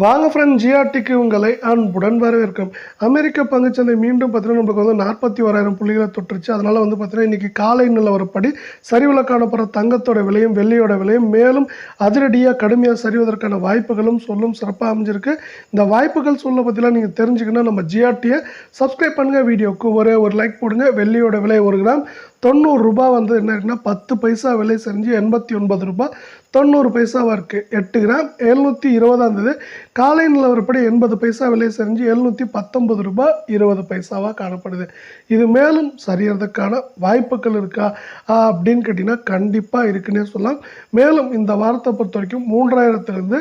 வாங்க ஃப்ரெண்ட் ஜிஆர்டிக்கு உங்களை அன்புடன் வரவேற்கும். அமெரிக்க பங்குச்சந்தை மீண்டும் பார்த்தீங்கன்னா நம்மளுக்கு வந்து நாற்பத்தி ஓராயிரம் புள்ளிகளை தொட்டுருச்சு அதனால் வந்து பார்த்தீங்கன்னா இன்றைக்கி காலை நிலவரப்படி சரிவில் காணப்படுற தங்கத்தோட விலையும் வெள்ளியோட விலையும் மேலும் அதிரடியாக கடுமையாக சரிவதற்கான வாய்ப்புகளும் சொல்லும் சிறப்பாக அமைஞ்சிருக்கு. இந்த வாய்ப்புகள் சொல்ல பற்றிலாம் நீங்கள் தெரிஞ்சுக்கணும் நம்ம ஜிஆர்டியை சப்ஸ்கிரைப் பண்ணுங்கள் வீடியோவுக்கு ஒரே ஒரு லைக் போடுங்க. வெள்ளியோட விலை ஒரு கிராம். தொண்ணூறு ரூபாய் வந்து என்ன இருக்குன்னா பத்து பைசா விலை செஞ்சு எண்பத்தி ஒன்பது ரூபாய் தொண்ணூறு பைசாவாக இருக்குது எட்டு கிராம். எழுநூற்றி இருபதாம் தேதி. காலை நிலவரப்படி எண்பது பைசா விலை செஞ்சு எழுநூற்றி பத்தொன்பது ரூபாய் இருபது பைசாவாக காணப்படுது. இது மேலும் சரியறதுக்கான வாய்ப்புகள் இருக்கா? அப்படின்னு கேட்டிங்கன்னா கண்டிப்பாக இருக்குன்னே சொல்லலாம். மேலும் இந்த வாரத்தை பொறுத்த வரைக்கும் மூன்றாயிரத்துலேருந்து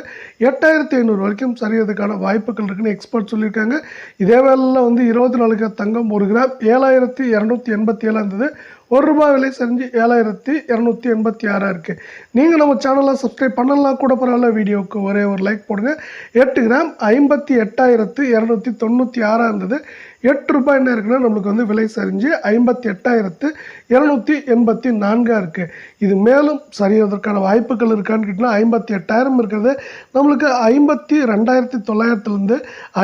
எட்டாயிரத்தி ஐநூறு வரைக்கும் சரியறதுக்கான வாய்ப்புகள் இருக்குன்னு எக்ஸ்பர்ட் சொல்லியிருக்காங்க. இதே வேலையில் வந்து இருபத்தி நாலு கிராம் தங்கம் ஒரு கிராம். ஏழாயிரத்தி இரநூத்தி எண்பத்தி ஏழாம் இருந்தது ஒரு ரூபாய் விலை செஞ்சு ஏழாயிரத்தி இரநூத்தி எண்பத்தி ஆறாக இருக்குது நீங்கள் நம்ம சேனலை சப்ஸ்கிரைப் பண்ணலாம் கூட பரவாயில்ல வீடியோவுக்கு ஒரே ஒரு லைக் போடுங்க. எட்டு கிராம் ஐம்பத்தி எட்டாயிரத்து இரநூத்தி தொண்ணூற்றி ஆறாக இருந்தது. எட்டு ரூபாய் என்ன இருக்குன்னா நம்மளுக்கு வந்து விலை சரிஞ்சு ஐம்பத்தி எட்டாயிரத்து இரநூத்தி எண்பத்தி நான்காக இருக்குது இது மேலும் சரியறதற்கான வாய்ப்புகள் இருக்கான்னு கேட்டிங்கன்னா ஐம்பத்தி எட்டாயிரம் இருக்கிறது. நம்மளுக்கு ஐம்பத்தி ரெண்டாயிரத்தி தொள்ளாயிரத்துலேருந்து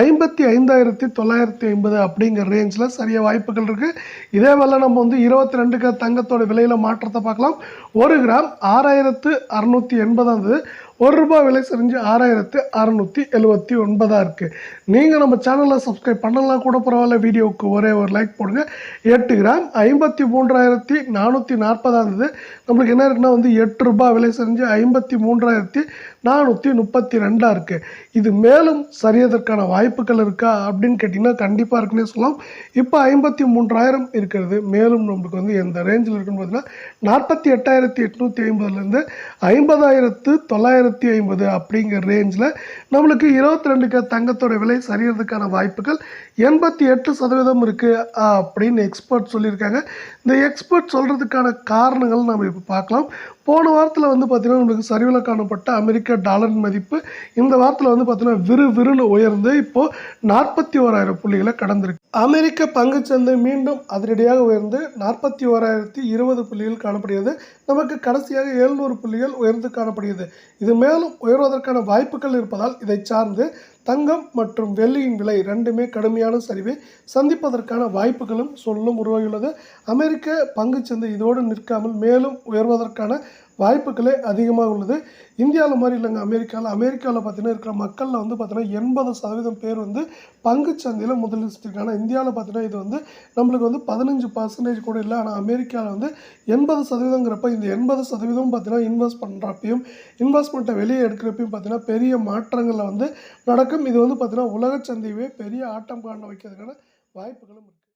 ஐம்பத்தி ஐந்தாயிரத்தி தொள்ளாயிரத்தி ஐம்பது அப்படிங்கிற ரேஞ்சில் சரிய வாய்ப்புகள் இருக்குது இதே வேலை நம்ம வந்து இருபத்தி ரெண்டுக்கு தங்கத்தோட விலையில் மாற்றத்தை பார்க்கலாம். ஒரு கிராம் ஆறாயிரத்து அறநூற்றி எண்பதாவது ஒரு ரூபாய் விலை செஞ்சு ஆறாயிரத்து அறநூற்றி எழுபத்தி ஒன்பதாக இருக்குது நீங்கள் நம்ம சேனலை சப்ஸ்கிரைப் பண்ணலாம் கூட பரவாயில்ல வீடியோவுக்கு ஒரே ஒரு லைக் போடுங்க. எட்டு கிராம் ஐம்பத்தி மூன்றாயிரத்தி நானூற்றி நாற்பதாக இருந்தது நம்மளுக்கு என்ன இருக்குன்னா வந்து எட்டு ரூபாய் விலை செஞ்சு ஐம்பத்தி மூன்றாயிரத்தி நானூற்றி முப்பத்தி ரெண்டாக இருக்குது இது மேலும் சரியதற்கான வாய்ப்புகள் இருக்கா அப்படின்னு கேட்டிங்கன்னா கண்டிப்பாக இருக்குன்னே சொல்லலாம். இப்போ ஐம்பத்தி மூன்றாயிரம் இருக்கிறது. மேலும் நம்மளுக்கு வந்து எந்த ரேஞ்சில் இருக்குன்னு பார்த்தீங்கன்னா நாற்பத்தி எட்டாயிரத்தி எட்நூற்றி ஐம்பதுலேருந்து ஐம்பதாயிரத்து தொள்ளாயிரத்து ஐம்பது அப்படிங்கிற ரேஞ்சில் நம்மளுக்கு இருபத்தி ரெண்டுக்கு தங்கத்தோட விலை சரியறதுக்கான வாய்ப்புகள் எண்பத்தி எட்டு சதவீதம் இருக்குது அப்படின்னு எக்ஸ்பர்ட் சொல்லியிருக்காங்க. இந்த எக்ஸ்பர்ட் சொல்கிறதுக்கான காரணங்கள் நம்ம இப்போ பார்க்கலாம். போன வாரத்தில் வந்து பார்த்திங்கன்னா நம்மளுக்கு சரிவில் காணப்பட்ட அமெரிக்க டாலரின் மதிப்பு இந்த வாரத்தில் வந்து பார்த்திங்கன்னா விறு விறுன்னு உயர்ந்து இப்போது நாற்பத்தி ஓராயிரம் புள்ளிகளை கடந்திருக்கு. அமெரிக்க பங்குச்சந்தை மீண்டும் அதிரடியாக உயர்ந்து நாற்பத்தி ஓராயிரத்தி இருபது புள்ளிகள் காணப்படுகிறது. நமக்கு கடைசியாக எழுநூறு புள்ளிகள் உயர்ந்து காணப்படுகிறது. இது இது மேலும் உயர்வதற்கான வாய்ப்புகள் இருப்பதால் இதை சார்ந்து தங்கம் மற்றும் வெள்ளியின் விலை ரெண்டுமே கடுமையான சரிவை சந்திப்பதற்கான வாய்ப்புகளும் சொல்லும் உருவாகியுள்ளது. அமெரிக்க பங்குச்சந்தை இதோடு நிற்காமல் மேலும் உயர்வதற்கான வாய்ப்புகளே அதிகமாக உள்ளது. இந்தியாவில் மாதிரி இல்லைங்க. அமெரிக்காவில் அமெரிக்காவில் பார்த்தீங்கன்னா இருக்கிற மக்களில் வந்து பார்த்தீங்கன்னா எண்பது சதவீதம் பேர் வந்து பங்குச்சந்தையில் முதலீடு செஞ்சுருக்காங்க. இந்தியாவில் பார்த்தீங்கன்னா இது வந்து நம்மளுக்கு வந்து பதினஞ்சு பர்சன்டேஜ் கூட இல்லை. ஆனால் அமெரிக்காவில் வந்து எண்பது சதவீதங்கிறப்ப இந்த எண்பது சதவீதம் பார்த்தீங்கன்னா இன்வெஸ்ட் பண்ணுறப்பையும் இன்வெஸ்ட்மெண்ட்டை வெளியே எடுக்கிறப்பையும் பார்த்தீங்கன்னா பெரிய மாற்றங்களில் வந்து நடக்கும். இது வந்து பார்த்தீங்கன்னா உலக சந்தையவே பெரிய ஆட்டம் காண வைக்கிறதுக்கான வாய்ப்புகளும் இருக்குது